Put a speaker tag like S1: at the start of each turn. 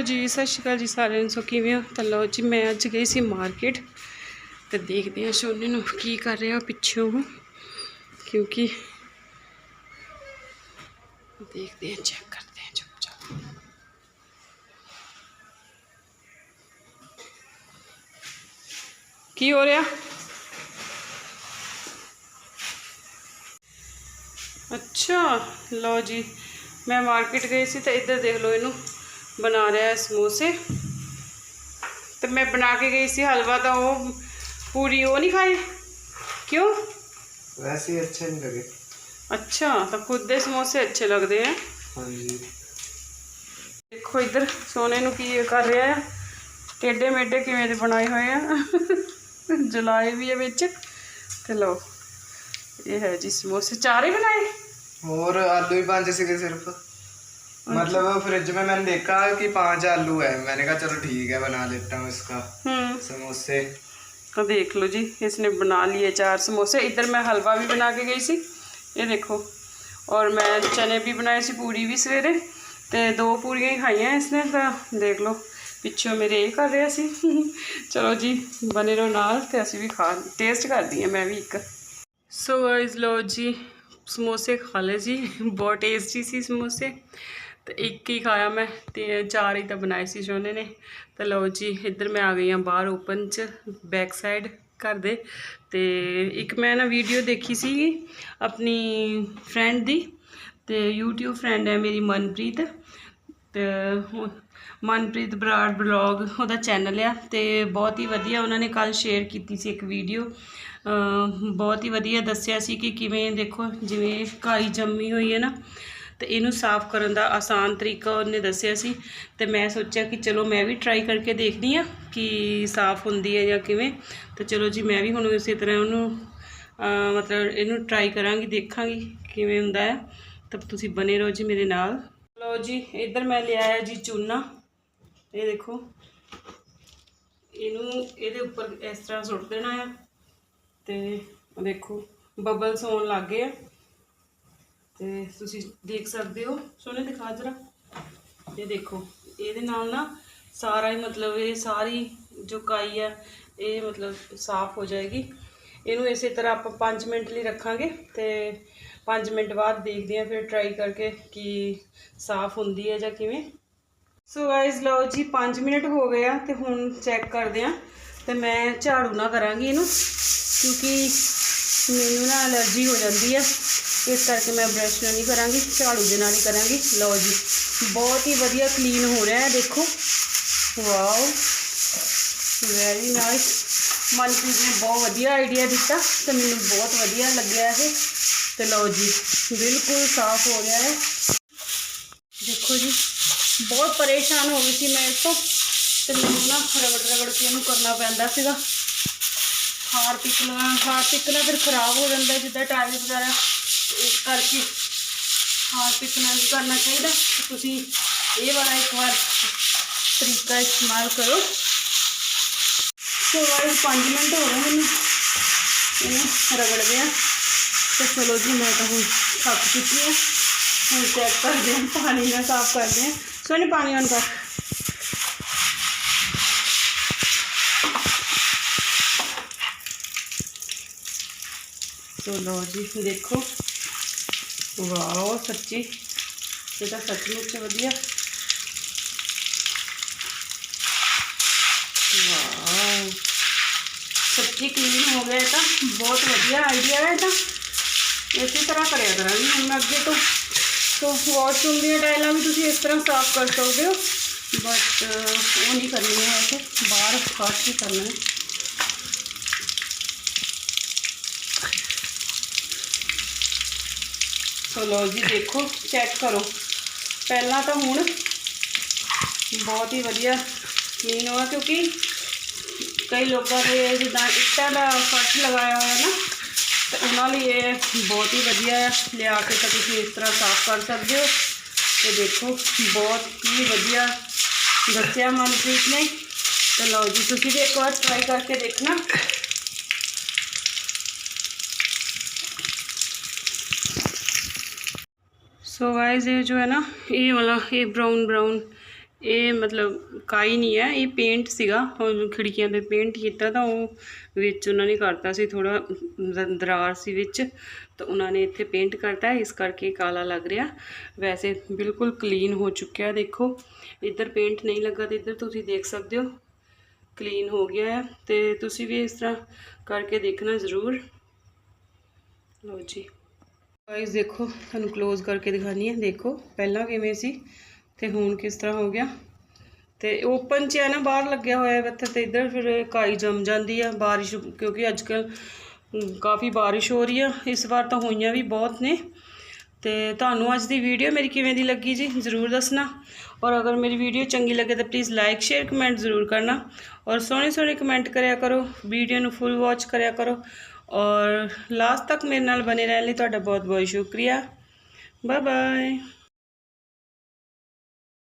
S1: Hello ਜੀ, ਸਤਿ ਸ਼੍ਰੀ ਅਕਾਲ ਜੀ ਸਾਰਿਆਂ ਨੂੰ। ਸੋ ਕਿਵੇਂ ਹੋ? ਤਾਂ ਲਓ ਜੀ, ਮੈਂ ਅੱਜ ਗਈ ਸੀ ਮਾਰਕੀਟ ਤੇ ਦੇਖਦੇ ਹਾਂ ਸੋਨੇ ਨੂੰ ਕੀ ਕਰ ਰਿਹਾ ਪਿੱਛੋਂ। ਕਿਉਂਕਿ ਦੇਖਦੇ ਹਾਂ ਚੈੱਕ ਕਰਦੇ ਹਾਂ ਚੁੱਪ ਚਾਪ। ਕੀ ਹੋ ਰਿਹਾ? ਅੱਛਾ, ਲਓ ਜੀ, ਮੈਂ ਮਾਰਕੀਟ ਗਈ ਸੀ ਤਾਂ ਇੱਧਰ ਦੇਖ ਲਓ ਇਹਨੂੰ। बना रहे हैं समोसे। तो मैं बना के गई सी हलवा तो पूरी वो नहीं खाई? क्यों?
S2: वैसे अच्छे नहीं लगे।
S1: अच्छा तो खुद के समोसे अच्छे लगते
S2: हैं।
S1: हाँ देखो इधर सोने नु की ये कर रहा है। टेढ़े मेढे किए बनाए हुए हैं। जलाए भी है बिच। तो ये है जी समोसे। चार ही बनाए?
S2: और आलू ही पाँच सिर्फ़। मतलब फ्रिज में मैंने देखा कि पांच आलू है मैंने कहा चलो ठीक है बना लेता हूँ इसका
S1: ਹੂੰ
S2: समोसे
S1: ਤਾਂ ਦੇਖ ਲਓ ਜੀ ਇਸਨੇ ਬਣਾ लिए ਚਾਰ ਸਮੋਸੇ ਇੱਧਰ ਮੈਂ ਹਲਵਾ ਵੀ ਬਣਾ ਕੇ ਗਈ ਸੀ ਇਹ ਦੇਖੋ ਔਰ ਮੈਂ ਚਨੇ ਵੀ ਬਣਾਏ ਸੀ ਪੂਰੀ ਵੀ ਸਵੇਰੇ ਤੇ ਦੋ ਪੂਰੀਆਂ ਹੀ ਖਾਈਆਂ ਇਸਨੇ ਤਾਂ ਦੇਖ ਲਓ ਪਿੱਛੋਂ ਮੇਰੇ ਇਹ ਕਰ ਰਿਹਾ ਸੀ ਚਲੋ ਜੀ ਬਨੇ ਰਹੋ ਨਾਲ ਤੇ ਅਸੀਂ ਵੀ ਖਾ ਟੇਸਟ ਕਰਦੀ ਹਾਂ ਮੈਂ ਵੀ ਇੱਕ ਸੋ ਗਾਇਸ ਲਓ ਜੀ ਸਮੋਸੇ ਖਾ ਲਏ ਜੀ ਬਹੁਤ ਟੇਸਟੀ ਸੀ ਸਮੋਸੇ ਤੇ ਇੱਕ ਹੀ ਖਾਇਆ ਮੈਂ, ਤੇ ਚਾਰ ਹੀ ਤਾਂ ਬਣਾਏ ਸੀ ਸੋਨੇ ਨੇ। ਤਾਂ ਲਓ ਜੀ, ਇੱਧਰ ਮੈਂ ਆ ਗਈ ਹਾਂ ਬਾਹਰ ਓਪਨ ਚ ਬੈਕ ਸਾਈਡ ਘਰ ਦੇ। ਤੇ ਇੱਕ ਮੈਂ ਨਾ ਵੀਡੀਓ ਦੇਖੀ ਸੀ ਆਪਣੀ ਫਰੈਂਡ ਦੀ, ਤੇ YouTube ਫਰੈਂਡ ਹੈ ਮੇਰੀ ਮਨਪ੍ਰੀਤ। ਤੇ ਮਨਪ੍ਰੀਤ ਬਰਾੜ ਬਲੌਗ ਉਹਦਾ ਚੈਨਲ ਆ, ਤੇ ਬਹੁਤ ਹੀ ਵਧੀਆ ਉਹਨਾਂ ਨੇ ਕੱਲ ਸ਼ੇਅਰ ਕੀਤੀ ਸੀ ਇੱਕ ਵੀਡੀਓ ਬਹੁਤ ਹੀ ਵਧੀਆ ਦੱਸਿਆ ਸੀ ਕਿ ਕਿਵੇਂ ਦੇਖੋ, ਜਿਵੇਂ ਕਾਈ ਜੰਮੀ ਹੋਈ ਹੈ ਨਾ ਤੇ ਇਹਨੂੰ ਸਾਫ਼ ਕਰਨ ਦਾ ਆਸਾਨ ਤਰੀਕਾ ਉਹਨੇ ਦੱਸਿਆ ਸੀ ਤੇ ਮੈਂ ਸੋਚਿਆ ਕਿ ਚਲੋ ਮੈਂ ਵੀ ਟਰਾਈ ਕਰਕੇ ਦੇਖਦੀ ਆ ਕਿ ਸਾਫ਼ ਹੁੰਦੀ ਹੈ ਜਾਂ ਕਿਵੇਂ। ਤੇ ਚਲੋ ਜੀ, ਮੈਂ ਵੀ ਹੁਣ ਇਸੇ ਤਰ੍ਹਾਂ ਉਹਨੂੰ ਮਤਲਬ ਇਹਨੂੰ ਟਰਾਈ ਕਰਾਂਗੀ, ਦੇਖਾਂਗੀ ਕਿਵੇਂ ਹੁੰਦਾ ਹੈ। ਤਾਂ ਤੁਸੀਂ ਬਨੇ ਰਹੋ ਜੀ ਮੇਰੇ ਨਾਲ। ਲਓ ਜੀ, ਇੱਧਰ ਮੈਂ ਲਿਆ ਹੈ ਜੀ ਚੂਨਾ। ਇਹ ਦੇਖੋ। ਇਹਨੂੰ ਇਹਦੇ ਉੱਪਰ ਇਸ ਤਰ੍ਹਾਂ ਸੁੱਟ ਦੇਣਾ ਆ ਤੇ ਦੇਖੋ ਬਬਲਸ ਹੋਣ ਲੱਗ ਗਏ ਆ। ਤੇ ਤੁਸੀਂ ਦੇਖ ਸਕਦੇ ਹੋ, ਸੋਹਣੇ ਦਿਖਾ ਜਰਾ। ਇਹ ਦੇਖੋ, ਇਹਦੇ ਨਾਲ ਨਾ ਸਾਰਾ ਹੀ ਮਤਲਬ ਇਹ ਸਾਰੀ ਜੋ ਕਾਈ ਆ, ਇਹ ਮਤਲਬ ਸਾਫ਼ ਹੋ ਜਾਏਗੀ। ਇਹਨੂੰ ਇਸੇ ਤਰ੍ਹਾਂ ਆਪਾਂ 5 ਮਿੰਟ ਲਈ ਰੱਖਾਂਗੇ ਤੇ 5 ਮਿੰਟ ਬਾਅਦ ਦੇਖਦੇ ਹਾਂ, ਫਿਰ ਟਰਾਈ ਕਰਕੇ ਕਿ ਸਾਫ਼ ਹੁੰਦੀ ਹੈ ਜਾਂ ਕਿਵੇਂ। ਸੋ ਗਾਇਸ ਲਓ ਜੀ 5 ਮਿੰਟ ਹੋ ਗਏ ਆ ਤੇ ਹੁਣ ਚੈੱਕ ਕਰਦੇ ਆ ਤੇ ਮੈਂ ਝਾੜੂ ਨਾ ਕਰਾਂਗੀ ਇਹਨੂੰ, ਕਿਉਂਕਿ ਮੈਨੂੰ ਨਾ ਅਲਰਜੀ ਹੋ ਜਾਂਦੀ ਆ। ਇਸ ਕਰਕੇ ਮੈਂ ਬ੍ਰਸ਼ ਨਾਲ ਨਹੀਂ ਕਰਾਂਗੀ, ਝਾੜੂ ਦੇ ਨਾਲ ਹੀ ਕਰਾਂਗੀ। ਲਓ ਜੀ, ਬਹੁਤ ਹੀ ਵਧੀਆ ਕਲੀਨ ਹੋ ਰਿਹਾ ਹੈ, ਦੇਖੋ। ਵਾਓ ਵੈਰੀ ਨਾਈਸ ਮਨਪ੍ਰੀਤ ਨੇ ਬਹੁਤ ਵਧੀਆ ਆਈਡੀਆ ਦਿੱਤਾ ਤੇ ਮੈਨੂੰ ਬਹੁਤ ਵਧੀਆ ਲੱਗਿਆ ਇਹ। ਤੇ ਲਓ ਜੀ, ਬਿਲਕੁਲ ਸਾਫ਼ ਹੋ ਰਿਹਾ ਹੈ। ਦੇਖੋ ਜੀ, ਬਹੁਤ ਪਰੇਸ਼ਾਨ ਹੋ ਗਈ ਸੀ ਮੈਂ ਇਸ ਤੋਂ। ਤੇ ਮੈਨੂੰ ਨਾ ਰਗੜ ਰਗੜ ਕੇ ਇਹਨੂੰ ਕਰਨਾ ਪੈਂਦਾ ਸੀਗਾ। ਹਾਰ ਪਿਕਣਾ ਹਾਰ ਪਿਕਣਾ ਫਿਰ ਖਰਾਬ ਹੋ ਜਾਂਦਾ ਜਿੱਦਾਂ ਟਾਇਲ ਵਗੈਰਾ। ਕਰਕੇ ਹਾਰ ਪਿਕਣਾ ਨਹੀਂ ਕਰਨਾ ਚਾਹੀਦਾ। ਤੇ ਤੁਸੀਂ ਇਹ ਵਾਲਾ ਇੱਕ ਵਾਰ ਤਰੀਕਾ ਇਸਤੇਮਾਲ ਕਰੋ। ਸੋ ਵਾਰ 5 ਮਿੰਟ ਹੋ ਗਏ ਮੈਨੂੰ। ਇਹਨੂੰ ਰਗੜਦੇ ਆ ਤੇ ਚਲੋ ਜੀ, ਮੈਂ ਤਾਂ ਹੁਣ ਥੱਕ ਚੁੱਕੀ ਹਾਂ। ਹੁਣ ਚੈੱਕ ਕਰਦੇ ਹਾਂ, ਪਾਣੀ ਨਾਲ ਸਾਫ਼ ਕਰਦੇ ਹਾਂ। ਸੋਨੇ ਪਾਣੀ ਆਨ ਕਰ ਸੋ ਲਓ ਜੀ, ਦੇਖੋ। ਵਾਓ, ਸੱਚੀ। ਇਹ ਤਾਂ ਸੱਚਮੁੱਚ ਵਧੀਆ। ਵਾਓ। ਸੱਚੀ ਕਲੀਨ ਹੋ ਗਿਆ ਇਹ ਤਾਂ। ਬਹੁਤ ਵਧੀਆ ਆਈਡੀਆ ਹੈ ਇਹ ਤਾਂ। ਇਸੇ ਤਰ੍ਹਾਂ ਕਰਿਆ ਕਰਾਂਗੀ ਹੁਣ ਮੈਂ ਅੱਗੇ ਤੋਂ। ਸੋ ਵਾਸ਼ਰੂਮ ਦੀਆਂ ਟਾਈਲਾਂ ਵੀ ਤੁਸੀਂ ਇਸ ਤਰ੍ਹਾਂ ਸਾਫ਼ ਕਰ ਸਕਦੇ ਹੋ। ਬਟ ਉਹ ਨਹੀਂ ਕਰਨੀ ਹੈ ਵੈਸੇ। ਬਾਹਰ ਖਾਸ ਹੀ ਕਰਨਾ ਹੈ। ਸੋ ਲਓ ਜੀ, ਦੇਖੋ ਚੈੱਕ ਕਰੋ। ਪਹਿਲਾਂ ਤਾਂ ਹੁਣ ਬਹੁਤ ਹੀ ਵਧੀਆ ਕਲੀਨ ਹੋਇਆ ਕਿਉਂਕਿ ਕਈ ਲੋਕਾਂ ਦੇ ਜਿੱਦਾਂ ਇੱਟਾਂ ਦਾ ਫਰਸ਼ ਲਗਾਇਆ ਹੋਇਆ ਨਾ, ਤੇ ਉਹਨਾਂ ਲਈ ਇਹ ਬਹੁਤ ਹੀ ਵਧੀਆ ਲਿਆ ਕੇ ਤਾਂ ਤੁਸੀਂ ਇਸ ਤਰ੍ਹਾਂ ਸਾਫ਼ ਕਰ ਸਕਦੇ ਹੋ। ਤੇ ਦੇਖੋ, ਬਹੁਤ ਹੀ ਵਧੀਆ ਦੱਸਿਆ ਮਨਪ੍ਰੀਤ ਨੇ। ਤੇ ਲਓ ਜੀ, ਤੁਸੀਂ ਵੀ ਇੱਕ ਵਾਰ ਟਰਾਈ ਕਰਕੇ ਦੇਖਣਾ। सो गाइस ये जो है ना ये वाला ये ब्राउन ब्राउन ਇਹ ਮਤਲਬ ਕਾਈ ਨਹੀਂ ਹੈ ਇਹ ਪੇਂਟ ਸੀਗਾ ਹੁਣ ਖਿੜਕੀਆਂ ਤੇ ਪੇਂਟ ਕੀਤਾ ਤਾਂ ਉਹ ਵਿੱਚ ਉਹਨਾਂ ਨੇ ਕਰਤਾ ਸੀ ਥੋੜਾ ਦਰਾਰ ਸੀ ਵਿੱਚ ਤਾਂ ਉਹਨਾਂ ਨੇ ਇੱਥੇ ਪੇਂਟ ਕਰਤਾ ਇਸ ਕਰਕੇ ਕਾਲਾ ਲੱਗ ਰਿਹਾ ਵੈਸੇ ਬਿਲਕੁਲ ਕਲੀਨ ਹੋ ਚੁੱਕਿਆ ਦੇਖੋ ਇੱਧਰ ਪੇਂਟ ਨਹੀਂ ਲੱਗਾ ਤੇ ਇੱਧਰ ਤੁਸੀਂ ਦੇਖ ਸਕਦੇ ਹੋ ਕਲੀਨ ਹੋ ਗਿਆ ਹੈ ਤੇ ਤੁਸੀਂ ਵੀ ਇਸ ਤਰ੍ਹਾਂ ਕਰਕੇ ਦੇਖਣਾ ਜ਼ਰੂਰ ਲਓ ਜੀ ਗਾਇਸ ਦੇਖੋ, ਤੁਹਾਨੂੰ ক্লোਜ਼ ਕਰਕੇ ਦਿਖਾਨੀ ਹੈ। ਦੇਖੋ, ਪਹਿਲਾਂ ਕਿਵੇਂ ਸੀ ਤੇ ਹੁਣ ਕਿਸ ਤਰ੍ਹਾਂ ਹੋ ਗਿਆ। ਤੇ ਓਪਨ ਚ ਹੈ ਨਾ, ਬਾਹਰ ਲੱਗਿਆ ਹੋਇਆ ਹੈ ਇੱਥੇ ਤੇ ਇੱਧਰ ਫਿਰ ਕਾਈ ਜੰਮ ਜਾਂਦੀ ਆ ਬਾਰਿਸ਼, ਕਿਉਂਕਿ ਅੱਜ ਕੱਲ ਕਾਫੀ ਬਾਰਿਸ਼ ਹੋ ਰਹੀ ਆ। ਇਸ ਵਾਰ ਤਾਂ ਹੋਈਆਂ ਵੀ ਬਹੁਤ ਨੇ। ਤੇ ਤੁਹਾਨੂੰ ਅੱਜ ਦੀ ਵੀਡੀਓ ਮੇਰੀ ਕਿਵੇਂ ਦੀ ਲੱਗੀ ਜੀ, ਜ਼ਰੂਰ ਦੱਸਣਾ। ਔਰ ਅਗਰ ਮੇਰੀ ਵੀਡੀਓ ਚੰਗੀ ਲੱਗੇ ਤਾਂ ਪਲੀਜ਼ ਲਾਈਕ ਸ਼ੇਅਰ ਕਮੈਂਟ ਜ਼ਰੂਰ ਕਰਨਾ। ਔਰ ਸੋਹਣੇ ਸੋਹਣੇ ਕਮੈਂਟ ਕਰਿਆ ਕਰੋ ਵੀਡੀਓ ਨੂੰ ਫੁੱਲ ਵਾਚ ਕਰਿਆ ਕਰੋ। ਔਰ ਲਾਸਟ ਤੱਕ ਮੇਰੇ ਨਾਲ ਬਨੇ ਰਹਿਣ ਲਈ ਤੁਹਾਡਾ ਬਹੁਤ ਬਹੁਤ ਸ਼ੁਕਰੀਆ। Bye bye